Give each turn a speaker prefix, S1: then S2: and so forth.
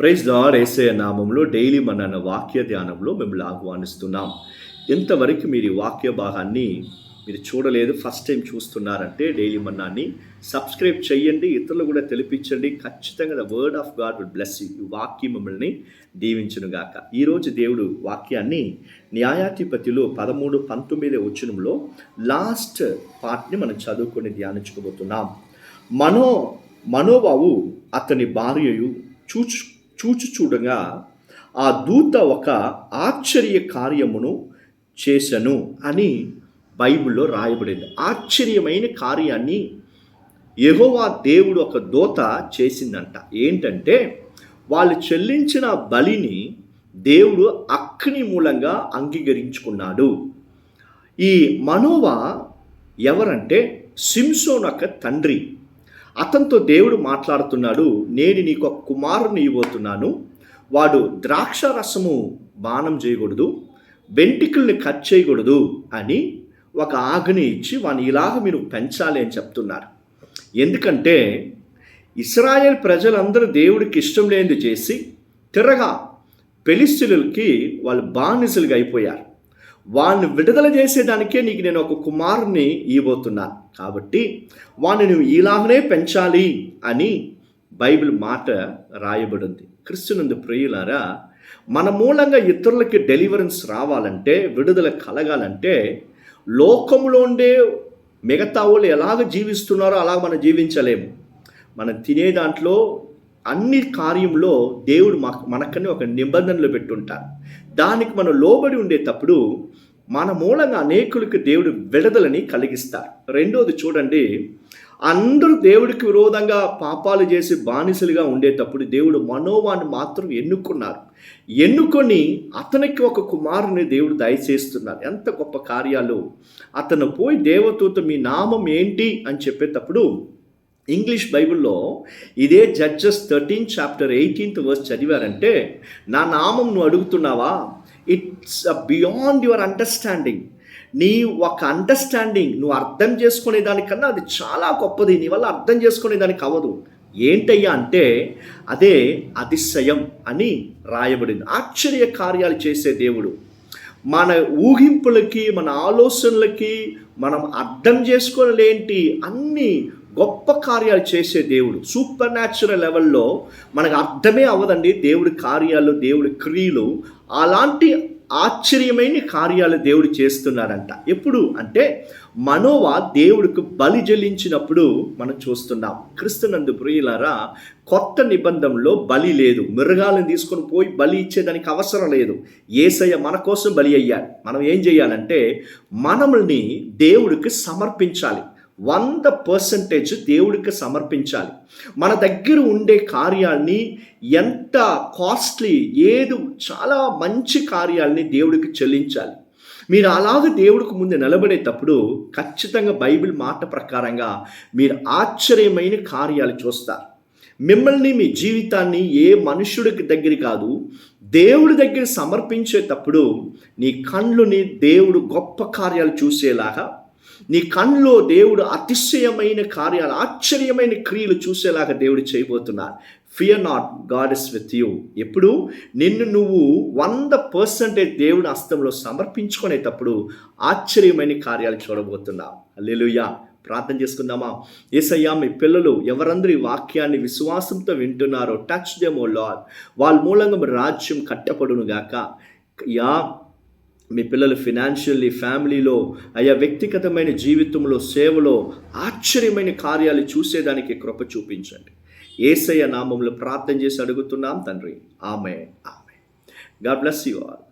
S1: Praise lord ఏసయ నామంలో daily మన వాక్య ధ్యానంలో మిమ్మల్ని ఆహ్వానిస్తున్నాం. ఇంతవరకు మీరు ఈ వాక్య భాగాన్ని మీరు చూడలేదు ఫస్ట్ టైం చూస్తున్నారంటే డైలీ మన్నాన్ని సబ్స్క్రైబ్ చేయండి ఇతరులు కూడా తెలిపించండి. ఖచ్చితంగా the word of God will bless you. ఈ వాక్యం మిమ్మల్ని దీవించునుగాక ఈరోజు దేవుడు వాక్యాన్ని న్యాయాధిపతిలో పదమూడు పంతొమ్మిది వచ్చినంలో లాస్ట్ పార్ట్ని మనం చదువుకొని ధ్యానించుకోబోతున్నాం. మనో మనోబావు అతని భార్యయు చూచు చూచు చూడగా ఆ దూత ఒక ఆశ్చర్య కార్యమును చేశను అని బైబిల్లో రాయబడింది. ఆశ్చర్యమైన కార్యాన్ని యహోవా దేవుడు ఒక దూత చేసిందంట. ఏంటంటే వాళ్ళు చెల్లించిన బలిని దేవుడు అగ్ని మూలంగా అంగీకరించుకున్నాడు. ఈ మనోవా ఎవరంటే సిమ్సోన్ యొక్క తండ్రి. అతనితో దేవుడు మాట్లాడుతున్నాడు నేను నీకు ఒక కుమారుని ఇవ్వబోతున్నాను. వాడు ద్రాక్ష రసము బాణం చేయకూడదు వెంట్రుకల్ని కట్ చేయకూడదు అని ఒక ఆజ్ఞ ఇచ్చి వాని ఇలాగ మీరు పెంచాలి అని చెప్తున్నారు. ఎందుకంటే ఇస్రాయేల్ ప్రజలందరూ దేవుడికి ఇష్టం లేనిది చేసి తిరగా పెలిస్తులకి వాళ్ళు బానిసలుగా అయిపోయారు. వాళ్ళని విడుదల చేసేదానికే నీకు నేను ఒక కుమారుని ఇవ్వబోతున్నాను. కాబట్టి వాడిని నువ్వు ఇలాగనే పెంచాలి అని బైబిల్ మాట రాయబడింది. క్రిస్తునందు ప్రియులారా మన మూలంగా ఇతరులకి డెలివరెన్స్ రావాలంటే విడుదల కలగాలంటే లోకంలో ఉండే మిగతా వాళ్ళు ఎలాగ జీవిస్తున్నారో అలాగ మనం జీవించలేము. మనం తినే దాంట్లో అన్ని కార్యంలో దేవుడు మాకు మనకని ఒక నిబంధనలు పెట్టుంటారు దానికి మనం లోబడి ఉండేటప్పుడు మన మూలంగా అనేకులకు దేవుడు విడుదలని కలిగిస్తారు రెండోది చూడండి అందరూ దేవుడికి విరోధంగా పాపాలు చేసి బానిసలుగా ఉండేటప్పుడు దేవుడు మనోవాన్ని మాత్రం ఎన్నుకున్నారు. ఎన్నుకొని అతనికి ఒక కుమారుని దేవుడు దయచేస్తున్నారు. ఎంత గొప్ప కార్యాలు. అతను పోయి దేవతతో మీ నామం ఏంటి అని చెప్పేటప్పుడు ఇంగ్లీష్ బైబిల్లో ఇదే Judges thirteen chapter eighteenth verse చదివారంటే నా నామం నువ్వు అడుగుతున్నావా? ఇట్స్ బియాండ్ యువర్ అండర్స్టాండింగ్ నీ ఒక అండర్స్టాండింగ్ నువ్వు అర్థం చేసుకునే దానికన్నా అది చాలా గొప్పది. నీ వల్ల అర్థం చేసుకునే దానికి అవ్వదు. ఏంటయ్యా అంటే అదే అతిశయం అని రాయబడింది. ఆశ్చర్య కార్యాలు చేసే దేవుడు. మన ఊహింపులకి మన ఆలోచనలకి మనం అర్థం చేసుకోలేంటి అన్నీ గొప్ప కార్యాలు చేసే దేవుడు. సూపర్ న్యాచురల్ లెవెల్లో మనకు అర్థమే అవ్వదండి దేవుడి కార్యాలు దేవుడి క్రియలు. అలాంటి ఆశ్చర్యమైన కార్యాలు దేవుడు చేస్తున్నాడంట. ఎప్పుడు అంటే మనోవా దేవుడికి బలి చెల్లించినప్పుడు మనం చూస్తున్నాం. క్రిస్తునందు ప్రియులారా కొత్త నిబంధనలో బలి లేదు. మృగాలను తీసుకొని పోయి బలి ఇచ్చేదానికి అవసరం లేదు. ఏసయ్య మన కోసం బలి అయ్యాడు. మనం ఏం చేయాలంటే మనల్ని దేవుడికి సమర్పించాలి. వంద పర్సంటేజ్ దేవుడికి సమర్పించాలి. మన దగ్గర ఉండే కార్యాల్ని ఎంత కాస్ట్లీ ఏది చాలా మంచి కార్యాల్ని దేవుడికి చెల్లించాలి. మీరు అలాగ దేవుడికి ముందు నిలబడేటప్పుడు ఖచ్చితంగా బైబిల్ మాట ప్రకారంగా మీరు ఆశ్చర్యమైన కార్యాలు చూస్తారు. మిమ్మల్ని మీ జీవితాన్ని ఏ మనుషుడికి దగ్గర కాదు దేవుడి దగ్గర సమర్పించేటప్పుడు నీ కళ్ళుని దేవుడు గొప్ప కార్యాలు చూసేలాగా నీ కళ్ళలో దేవుడు అతిశయమైన కార్యాలు ఆశ్చర్యమైన క్రియలు చూసేలాగా దేవుడు చేయబోతున్నారు. Fear not God is with you ఎప్పుడు? నిన్ను నువ్వు వంద పర్సెంటేజ్ దేవుడి హస్తంలో సమర్పించుకునేటప్పుడు ఆశ్చర్యమైన కార్యాలు చూడబోతున్నావు. అల్లెలుయ్యా ప్రార్థన చేసుకుందామా? ఏసయ్యా మీ పిల్లలు ఎవరందరూ ఈ వాక్యాన్ని విశ్వాసంతో వింటున్నారో టచ్ డెమో లాడ్ వాళ్ళ మూలంగా రాజ్యం కట్టపడును గాక. యా మీ పిల్లలు ఫినాన్షియల్లీ ఫ్యామిలీలో అయా వ్యక్తిగతమైన జీవితంలో సేవలో ఆశ్చర్యమైన కార్యాలు చూసేదానికి కృప చూపించండి. ఏసయ్య నామంలో ప్రార్థన చేసి అడుగుతున్నాం తండ్రి. ఆమె ఆమె గాడ్ బ్లెస్ యూ ఆల్